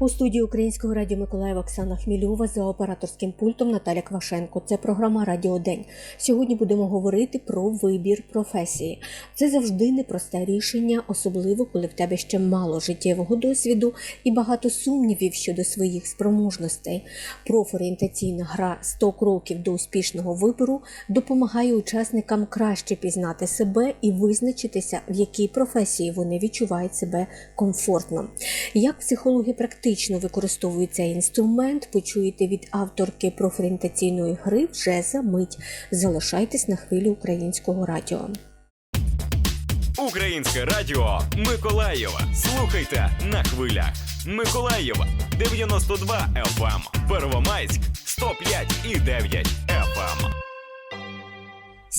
У студії Українського радіо Миколаєва Оксана Хмільова за операторським пультом Наталя Квашенко. Це програма Радіо День. Сьогодні будемо говорити про вибір професії. Це завжди непросте рішення, особливо коли в тебе ще мало життєвого досвіду і багато сумнівів щодо своїх спроможностей. Профорієнтаційна гра «100 кроків до успішного вибору допомагає учасникам краще пізнати себе і визначитися, в якій професії вони відчувають себе комфортно. Як психологи практично використовують цей інструмент, почуєте від авторки профорієнтаційної гри вже за мить. Залишайтесь на хвилі українського радіо. Українське радіо Миколаєва. Слухайте на хвилях. Миколаєва 92 FM, Первомайськ 105 і 9 FM.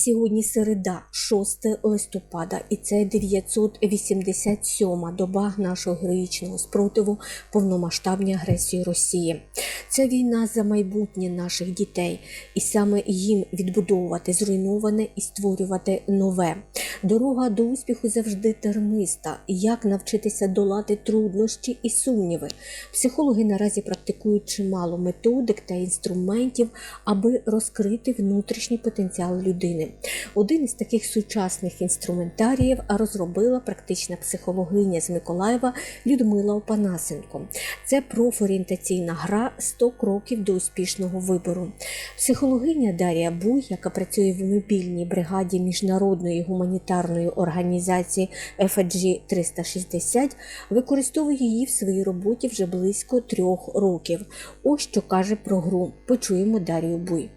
Сьогодні середа, 6 листопада, і це 987-ма доба нашого героїчного спротиву повномасштабній агресії Росії. Це війна за майбутнє наших дітей, і саме їм відбудовувати зруйноване і створювати нове. Дорога до успіху завжди термиста. Як навчитися долати труднощі і сумніви? Психологи наразі практикують чимало методик та інструментів, аби розкрити внутрішній потенціал людини. Один із таких сучасних інструментаріїв розробила практична психологиня з Миколаєва Людмила Опанасенко. Це профорієнтаційна гра «100 кроків до успішного вибору. Психологиня Дарія Буй, яка працює в мобільній бригаді міжнародної гуманітарної організації FAG 360, використовує її в своїй роботі вже близько трьох років. Ось що каже про гру. Почуємо Дарію Буй.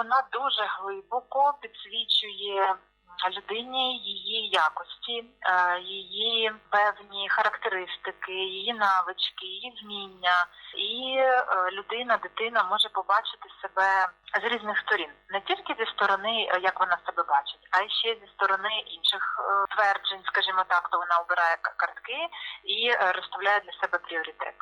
Вона дуже глибоко підсвічує людині її якості, е, її певні характеристики, її навички, її вміння, і е, людина, дитина може побачити себе з різних сторін, не тільки зі сторони, е, як вона себе бачить, а й ще зі сторони інших тверджень, скажімо так, то вона обирає картки і розставляє для себе пріоритет.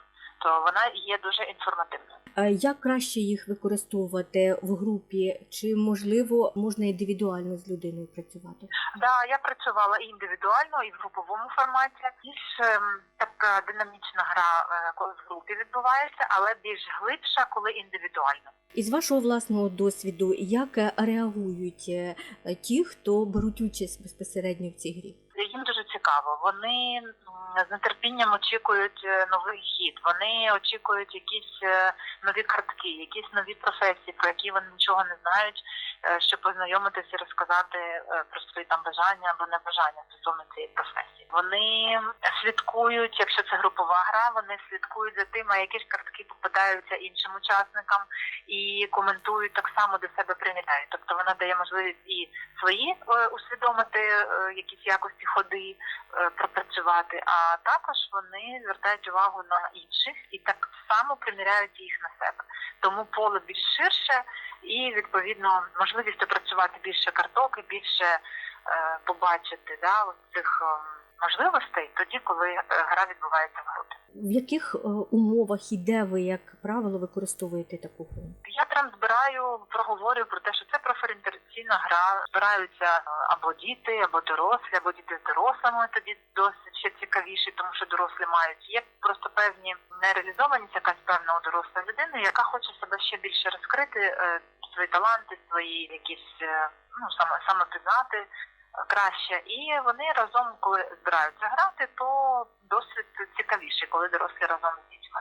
То вона є дуже інформативною. А Як краще їх використовувати в групі? Чи можливо можна індивідуально з людиною працювати? Да, я працювала і індивідуально, і в груповому форматі. Більш ем, така динамічна гра, е, коли в групі відбувається, але більш глибша, коли індивідуально. Із вашого власного досвіду, як реагують е, ті, хто беруть участь безпосередньо в цій грі? Їм дуже цікаво. Вони з нетерпінням очікують е, новий хід. Вони очікують якісь е, нові картки, якісь нові професії, про які вони нічого не знають, е, щоб познайомитися і розказати про свої там бажання або небажання стосовно цієї професії. Вони слідкують, якщо це групова гра, вони слідкують за тим, а які ж картки попадаються іншим учасникам і коментують так само до себе приміряють. Тобто вона дає можливість і свої усвідомити якісь якості ходи, е, пропрацювати, а також вони звертають увагу на інших і так само приміряють їх на себе. Тому поле більш ширше і відповідно можливість опрацювати більше карток і більше е, побачити да, цих ем, можливостей тоді, коли е, гра відбувається в групі. В яких е, умовах і де ви, як правило, використовуєте таку гру? Я прям збираю, проговорюю про те, що це профорієнтаційна гра. Збираються е, або діти, або дорослі, або діти з дорослими. Тоді досить ще цікавіше, тому що дорослі мають. Є просто певні нереалізованість, якась певна у дорослої людини, яка хоче себе ще більше розкрити, е, свої таланти, свої якісь е, ну саме самопізнати краще. І вони разом, коли збираються грати, то досить цікавіше, коли дорослі разом з дітьми.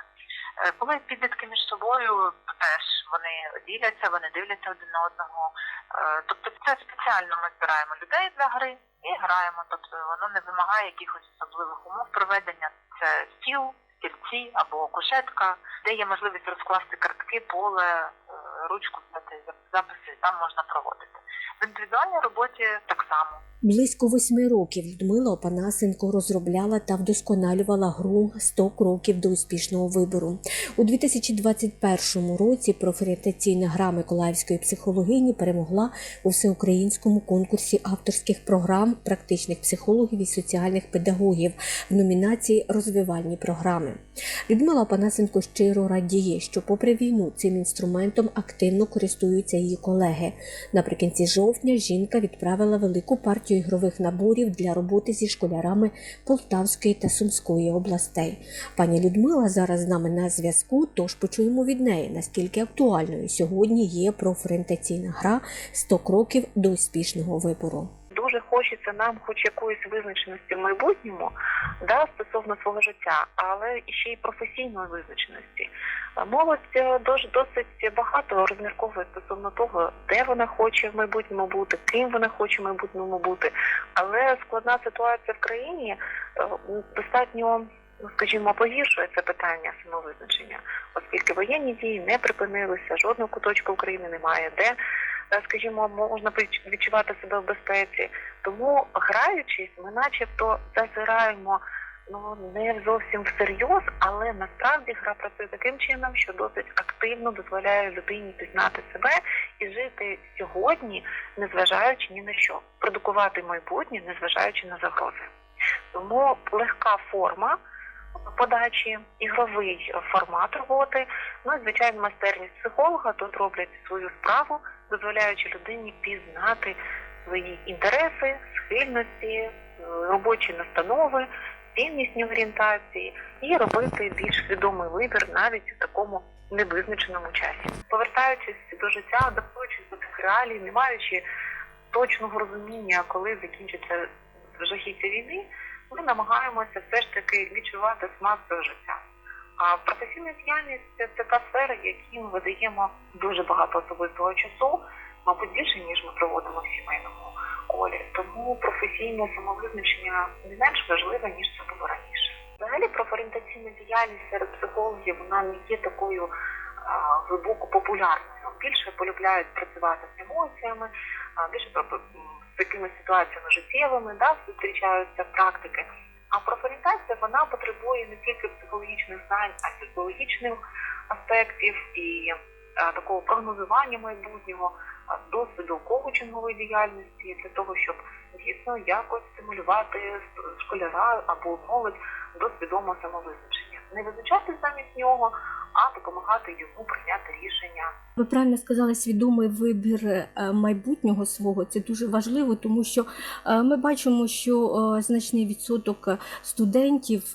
Е, Коли підлітки між собою теж вони діляться, вони дивляться один на одного. Е, Тобто це спеціально ми збираємо людей для гри і граємо. Тобто воно не вимагає якихось особливих умов проведення. Це стіл, стільці або кушетка, де є можливість розкласти картки, поле, е, ручку взяти, записи там можна проводити. В індивідуальній роботі так само. Близько восьми років Людмила Опанасенко розробляла та вдосконалювала гру «100 кроків до успішного вибору. У 2021 році профорієнтаційна гра Миколаївської психологині перемогла у всеукраїнському конкурсі авторських програм практичних психологів і соціальних педагогів в номінації Розвивальні програми. Людмила Опанасенко щиро радіє, що, попри війну, цим інструментом активно користуються її колеги. Наприкінці жовтня жінка відправила велику партію партію ігрових наборів для роботи зі школярами Полтавської та Сумської областей. Пані Людмила зараз з нами на зв'язку, тож почуємо від неї, наскільки актуальною сьогодні є профорієнтаційна гра «100 кроків до успішного вибору. Дуже хочеться нам хоч якоїсь визначеності в майбутньому да, стосовно свого життя, але ще й професійної визначеності. Молодь е, досить багато розмірковує стосовно того, де вона хоче в майбутньому бути, ким вона хоче в майбутньому бути. Але складна ситуація в країні е, достатньо. ну, Скажімо, погіршує це питання самовизначення, оскільки воєнні дії не припинилися, жодного куточка України немає, де скажімо, можна відч- відчувати себе в безпеці. Тому граючись, ми начебто зазираємо ну не зовсім всерйоз, але насправді гра працює таким чином, що досить активно дозволяє людині пізнати себе і жити сьогодні, незважаючи ні на що, продукувати майбутнє, незважаючи на загрози. Тому легка форма подачі, ігровий формат роботи, ну і звичайно майстерність психолога тут роблять свою справу, дозволяючи людині пізнати свої інтереси, схильності, е, робочі настанови, ціннісні орієнтації і робити більш свідомий вибір навіть у такому невизначеному часі. Повертаючись до життя, адаптуючись до цих реалій, не маючи точного розуміння, коли закінчиться жахіття війни, ми намагаємося все ж таки відчувати смак цього життя. А професійна діяльність це та сфера, якій ми видаємо дуже багато особистого часу, мабуть, більше ніж ми проводимо в сімейному колі. Тому професійне самовизначення не менш важливе ніж це було раніше. Взагалі, профорієнтаційна діяльність серед психологів вона не є такою а, глибоко популярною. Більше полюбляють працювати з емоціями, а, більше з такими ситуаціями життєвими, да, зустрічаються практики. А профорієнтація вона потребує не тільки психологічних знань, а й психологічних аспектів і а, такого прогнозування майбутнього, досвіду коучингової діяльності для того, щоб дійсно якось стимулювати школяра або молодь до свідомого самовизначення. Не визначати замість нього, а допомагати йому прийняти рішення Ви правильно сказали, свідомий вибір е, майбутнього свого це дуже важливо, тому що е, ми бачимо, що е, значний відсоток студентів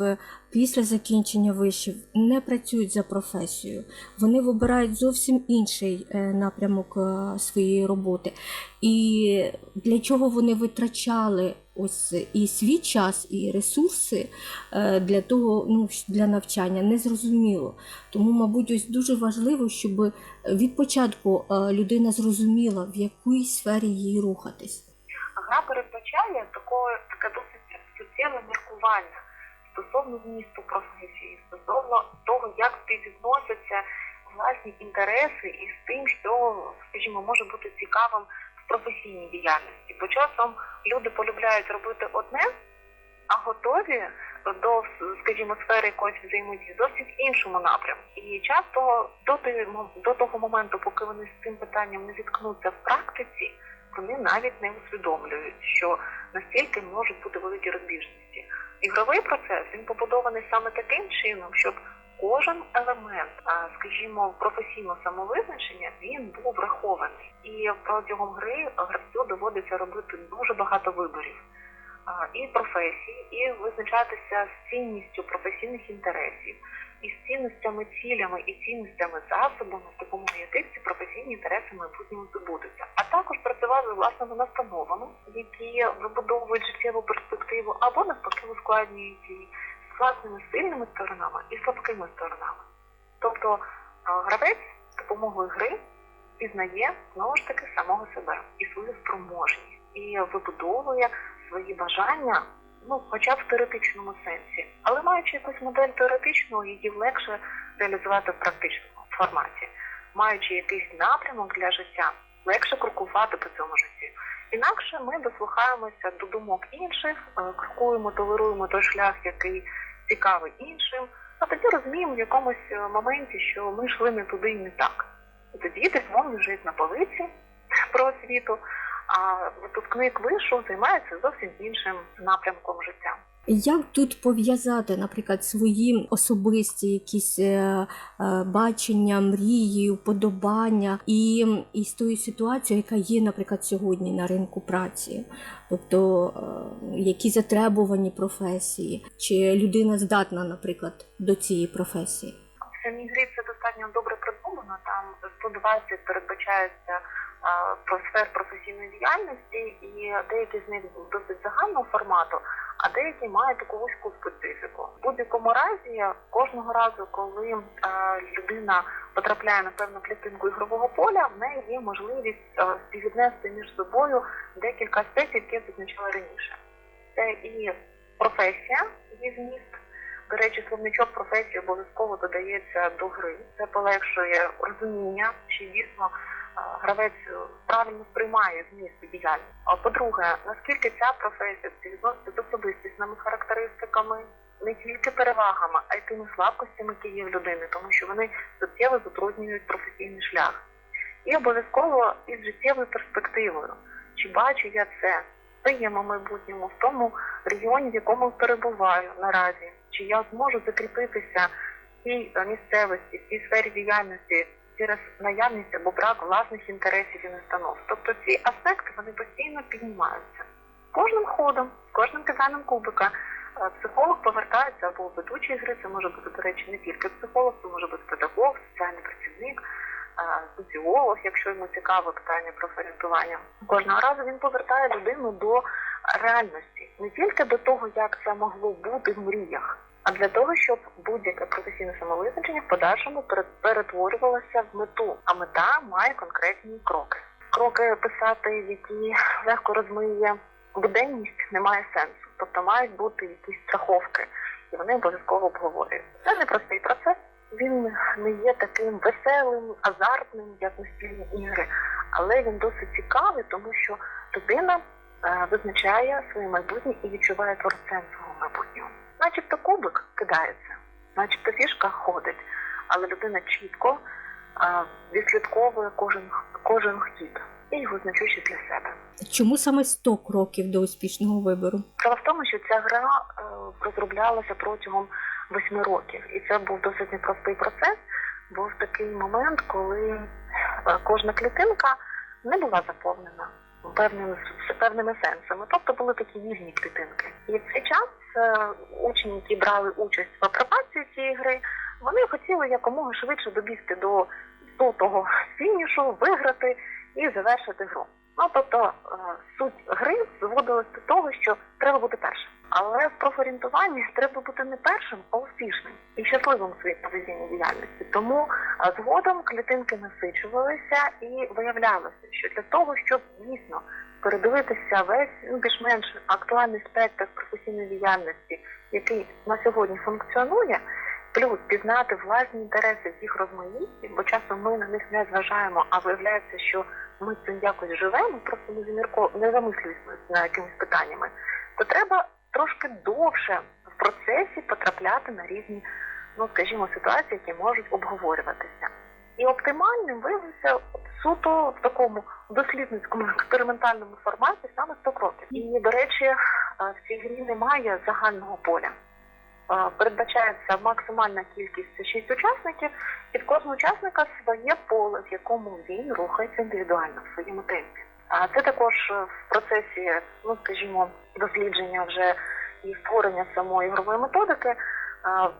після закінчення вишів не працюють за професією. Вони вибирають зовсім інший напрямок своєї роботи. І для чого вони витрачали ось і свій час, і ресурси е, для того, ну для навчання, незрозуміло. Тому, мабуть, ось дуже важливо, щоб від початку е, людина зрозуміла, в якій сфері їй рухатись. Гра передбачає такое, таке досить суттєве міркування стосовно змісту професії, стосовно того, як співвідносяться власні інтереси із тим, що, скажімо, може бути цікавим професійній діяльності. Бо часом люди полюбляють робити одне, а готові до, скажімо, сфери якоїсь взаємодії зовсім іншому напрямку. І часто до, ти- до того моменту, поки вони з цим питанням не зіткнуться в практиці, вони навіть не усвідомлюють, що настільки можуть бути великі розбіжності. Ігровий процес він побудований саме таким чином, щоб кожен елемент, скажімо, професійного самовизначення він врахований. І протягом гри гравцю доводиться робити дуже багато виборів і професій, і визначатися з цінністю професійних інтересів, і з цінностями, цілями і цінностями засобами, з допомогою яких ці професійні інтереси майбутньому здобудуться. А також працювати з власними настановами, які вибудовують життєву перспективу, або навпаки ускладнюють її з власними сильними сторонами і слабкими сторонами. Тобто гравець з допомогою гри пізнає знову ж таки самого себе і свою спроможність, і вибудовує свої бажання, ну хоча б в теоретичному сенсі, але маючи якусь модель теоретичну, її легше реалізувати в практичному форматі, маючи якийсь напрямок для життя, легше крокувати по цьому житті. Інакше ми дослухаємося до думок інших, е, крокуємо, толеруємо той шлях, який цікавий іншим, а тоді розуміємо в якомусь е, моменті, що ми йшли не туди і не так. Тоді десь лежить на полиці про освіту, а випускник вишу займається зовсім іншим напрямком життя. Як тут пов'язати, наприклад, свої особисті якісь е, е, бачення, мрії, вподобання і, і з тою ситуацією, яка є, наприклад, сьогодні на ринку праці, тобто е, які затребувані професії, чи людина здатна, наприклад, до цієї професії? В самій грі це достатньо добре продумано. Там 120 передбачається про сфер професійної діяльності, і деякі з них досить загального формату, а деякі мають таку вузьку специфіку. В будь-якому разі, кожного разу, коли людина потрапляє на певну клітинку ігрового поля, в неї є можливість співвіднести між собою декілька аспектів, які я зазначала раніше. Це і професія, її зміст. До речі, словничок професії обов'язково додається до гри. Це полегшує розуміння, чи дійсно е, гравець правильно сприймає зміст діяльність. А по-друге, наскільки ця професія співвідноситься з особистісними характеристиками, не тільки перевагами, а й тими слабкостями, які є в людини, тому що вони суттєво затруднюють професійний шлях. І обов'язково із життєвою перспективою. Чи бачу я це в своєму майбутньому, в тому регіоні, в якому перебуваю наразі, чи я зможу закріпитися в цій е, місцевості, в цій сфері діяльності через наявність або брак власних інтересів і настанов. Тобто ці аспекти вони постійно піднімаються. Кожним ходом, з кожним киданням кубика е, психолог повертається або ведучий гри, це може бути, до речі, не тільки психолог, це може бути педагог, соціальний працівник, е, соціолог, якщо йому цікаве питання про орієнтування. Кожного разу він повертає людину до реальності, не тільки до того, як це могло бути в мріях, а для того, щоб будь-яке професійне самовизначення в подальшому пере- перетворювалося в мету. А мета має конкретні кроки. Кроки писати, які легко розмиє буденність, немає сенсу. Тобто мають бути якісь страховки, і вони обов'язково обговорюють. Це непростий процес. Він не є таким веселим, азартним, як настільні ігри, але він досить цікавий, тому що людина визначає своє майбутнє і відчуває творцем свого майбутнього. Начебто кубик кидається, начебто фішка ходить, але людина чітко е, відслідковує кожен, кожен хід і його значущість для себе. Чому саме 100 кроків до успішного вибору? Справа в тому, що ця гра е, розроблялася протягом восьми років, і це був досить непростий процес. Був такий момент, коли е, кожна клітинка не була заповнена певними певними сенсами, тобто були такі вільні клітинки. І в цей час е, учні, які брали участь в апробації цієї гри, вони хотіли якомога швидше добігти до того фінішу, виграти і завершити гру. Ну тобто е, суть гри зводилась до того, що треба бути першим. Але в профорієнтуванні треба бути не першим, а успішним і щасливим в своїй професійній діяльності. Тому е, згодом клітинки насичувалися і виявлялося, що для того, щоб дійсно передивитися весь ну, більш-менш актуальний спектр професійної діяльності, який на сьогодні функціонує, плюс пізнати власні інтереси в їх розмаїтті, бо часом ми на них не зважаємо, а виявляється, що ми цим якось живемо, просто не замірко не замислюємося над якимись питаннями, то треба трошки довше в процесі потрапляти на різні, ну скажімо, ситуації, які можуть обговорюватися. І оптимальним виявився суто в такому дослідницькому експериментальному форматі саме 100 кроків. І, до речі, е, в цій грі немає загального поля. Е, Передбачається максимальна кількість це 6 учасників, і в кожного учасника своє поле, в якому він рухається індивідуально в своєму темпі. А це також в процесі, ну скажімо, дослідження вже і створення самої ігрової методики е,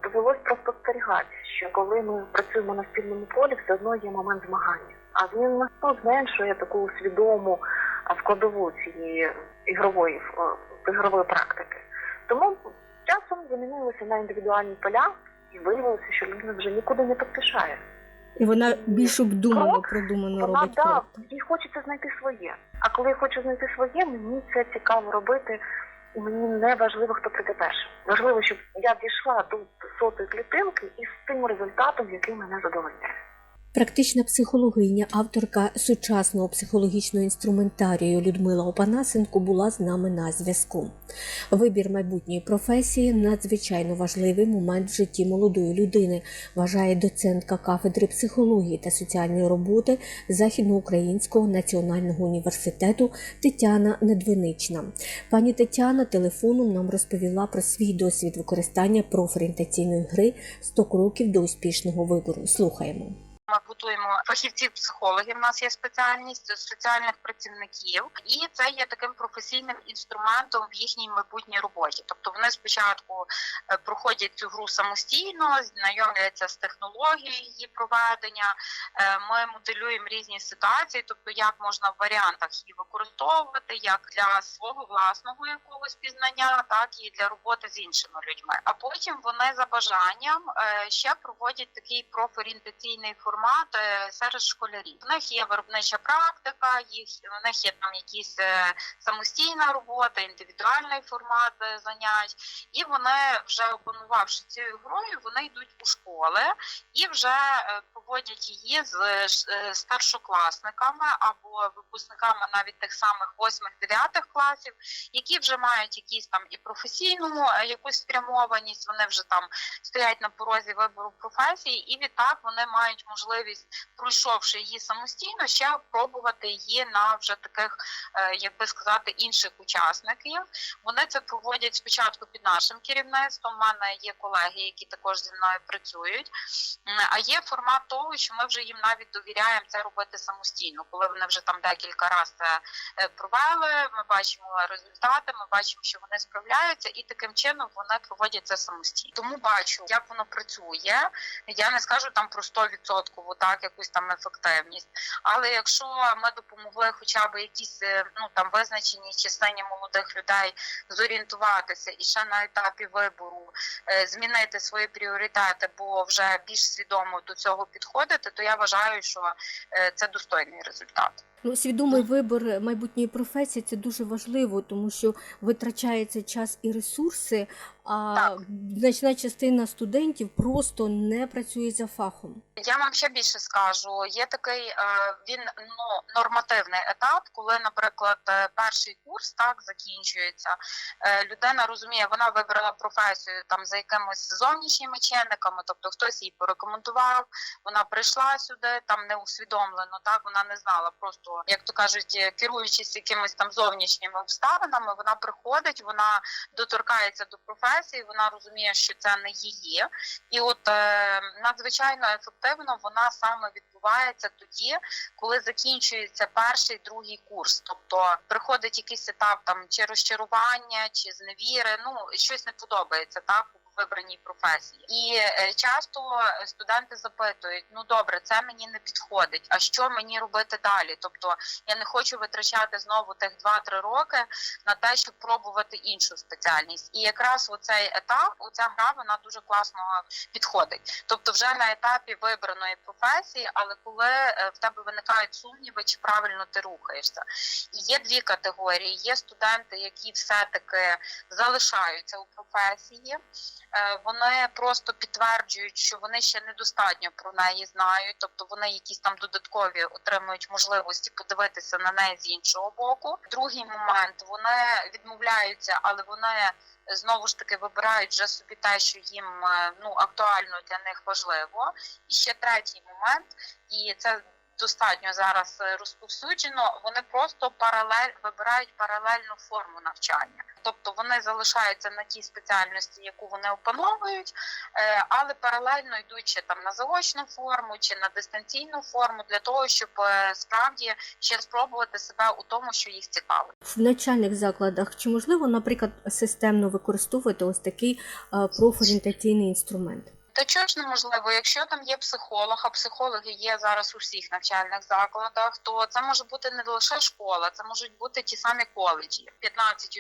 довелось спостерігати, що коли ми працюємо на спільному полі, все одно є момент змагання. А він ну, зменшує таку свідому е, складову цієї ігрової е, ігрової практики. Тому часом замінилися на індивідуальні поля, і виявилося, що людина вже нікуди не поспішає. І вона більш обдумано, продумано Вона робить да, крок. їй хочеться знайти своє. А коли я хочу знайти своє, мені це цікаво робити, і мені не важливо, хто прийде першим. Важливо, щоб я дійшла до сотої клітинки із тим результатом, який мене задовольняє. Практична психологиня, авторка сучасного психологічного інструментарію Людмила Опанасенко була з нами на зв'язку. Вибір майбутньої професії надзвичайно важливий момент в житті молодої людини, вважає доцентка кафедри психології та соціальної роботи Західноукраїнського національного університету Тетяна Недвинична. Пані Тетяна телефоном нам розповіла про свій досвід використання профорієнтаційної гри «100 кроків до успішного вибору. Слухаємо. Ми готуємо фахівців-психологів. У нас є спеціальність соціальних працівників, і це є таким професійним інструментом в їхній майбутній роботі. Тобто вони спочатку е, проходять цю гру самостійно, знайомляться з технологією її проведення. Е, Ми моделюємо різні ситуації, тобто як можна в варіантах її використовувати, як для свого власного якогось пізнання, так і для роботи з іншими людьми. А потім вони за бажанням е, ще проводять такий профорієнтаційний формат е, серед школярів. В них є виробнича практика, їх у них є там якісь е, самостійна робота, індивідуальний формат е, занять, і вони вже опанувавши цією грою, вони йдуть у школи і вже е, проводять її з е, е, старшокласниками або випускниками навіть тих самих 8-9 класів, які вже мають якісь там і професійну е, якусь спрямованість. Вони вже там стоять на порозі вибору професії, і відтак вони мають можливість, пройшовши її самостійно, ще пробувати її на вже таких, як би сказати, інших учасників. Вони це проводять спочатку під нашим керівництвом. У мене є колеги, які також зі мною працюють. А є формат того, що ми вже їм навіть довіряємо це робити самостійно, коли вони вже там декілька разів це е, провели. Ми бачимо результати, ми бачимо, що вони справляються, і таким чином вони проводять це самостійно. Тому бачу, як воно працює. Я не скажу там про 100% так, якусь там ефективність. Але якщо ми допомогли хоча б якісь е, ну там визначеній частині молодих людей зорієнтуватися і ще на етапі вибору е, змінити свої пріоритети, бо вже більш свідомо до цього підходити, то я вважаю, що е, це достойний результат. Ну, свідомий вибір майбутньої професії це дуже важливо, тому що витрачається час і ресурси, а Так. значна частина студентів просто не працює за фахом. Я вам ще більше скажу. Є такий е, він ну нормативний етап, коли, наприклад, е, перший курс так закінчується. Е, людина розуміє, вона вибрала професію там за якимись зовнішніми чинниками, тобто хтось їй порекомендував, вона прийшла сюди, там не усвідомлено, так вона не знала. Просто як то кажуть, керуючись якимись там зовнішніми обставинами, вона приходить, вона доторкається до професії, вона розуміє, що це не її. І от е, надзвичайно ефективно вона саме відбувається тоді, коли закінчується перший другий курс. Тобто приходить якийсь етап там чи розчарування, чи зневіри, ну щось не подобається так. У Вибраній професії, і е, часто студенти запитують: ну добре, це мені не підходить. А що мені робити далі? Тобто я не хочу витрачати знову тих 2-3 роки на те, щоб пробувати іншу спеціальність. І якраз у цей етап, оця гра вона дуже класно підходить. Тобто, вже на етапі вибраної професії, але коли е, в тебе виникають сумніви, чи правильно ти рухаєшся. І є дві категорії: є студенти, які все-таки залишаються у професії, е, вони просто підтверджують, що вони ще недостатньо про неї знають, тобто вони якісь там додаткові отримують можливості подивитися на неї з іншого боку. Другий момент вони відмовляються, але вони знову ж таки вибирають вже собі те, що їм е, ну актуально для них важливо. І ще третій момент, і це достатньо зараз е, розповсюджено. Вони просто паралель вибирають паралельну форму навчання, тобто вони залишаються на тій спеціальності, яку вони опановують, е, але паралельно йдуть там на заочну форму чи на дистанційну форму для того, щоб е, справді ще спробувати себе у тому, що їх цікавить. В навчальних закладах чи можливо, наприклад, системно використовувати ось такий профорієнтаційний інструмент? Та чого ж неможливо, якщо там є психолог, а психологи є зараз у всіх навчальних закладах, то це може бути не лише школа, це можуть бути ті самі коледжі. 15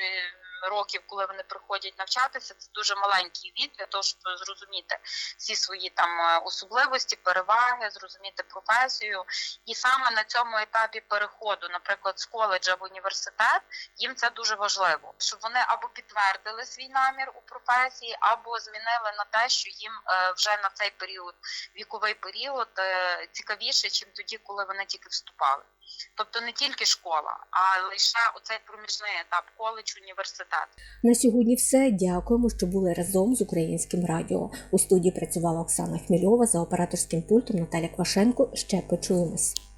років, коли вони приходять навчатися, це дуже маленький вік для того, щоб зрозуміти всі свої там е, особливості, переваги, зрозуміти професію. І саме на цьому етапі переходу, наприклад, з коледжа в університет, їм це дуже важливо, щоб вони або підтвердили свій намір у професії, або змінили на те, що їм е, вже на цей період, віковий період, е, цікавіше, чим тоді, коли вони тільки вступали. Тобто не тільки школа, а лише оцей проміжний етап коледж, університет. На сьогодні все. Дякуємо, що були разом з українським радіо. У студії працювала Оксана Хмільова за операторським пультом Наталя Квашенко. Ще почуємось.